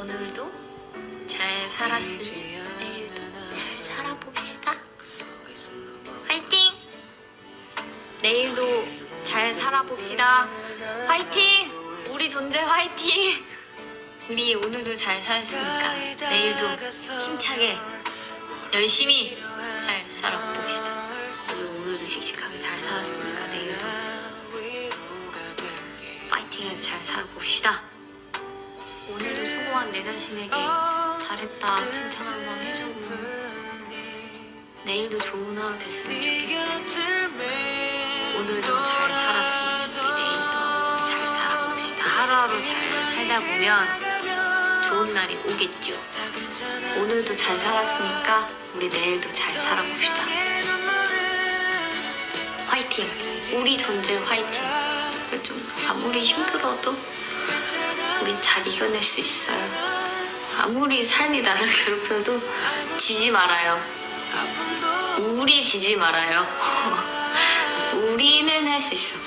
오늘도 잘 살았으니 내일도 잘 살아봅시다. 화이팅! 내일도 잘 살아봅시다. 화이팅! 우리 존재 화이팅! 우리 오늘도 잘 살았으니까 내일도 힘차게 열심히 잘 살아봅시다. 우리 오늘도 씩씩하게 잘 살았으니까 내일도 파이팅해서 잘 살아봅시다. 수고한 내 자신에게 잘했다 칭찬 한번 해주고 내일도 좋은 하루 됐으면 좋겠어요. 오늘도 잘 살았으니 우리 내일도 잘 살아봅시다. 하루하루 잘 살다 보면 좋은 날이 오겠죠. 오늘도 잘 살았으니까 우리 내일도 잘 살아봅시다. 화이팅! 우리 존재 화이팅! 좀 아무리 힘들어도 우린 잘 이겨낼 수 있어요. 아무리 삶이 나를 괴롭혀도 지지 말아요. 우리 지지 말아요. 우리는 할 수 있어.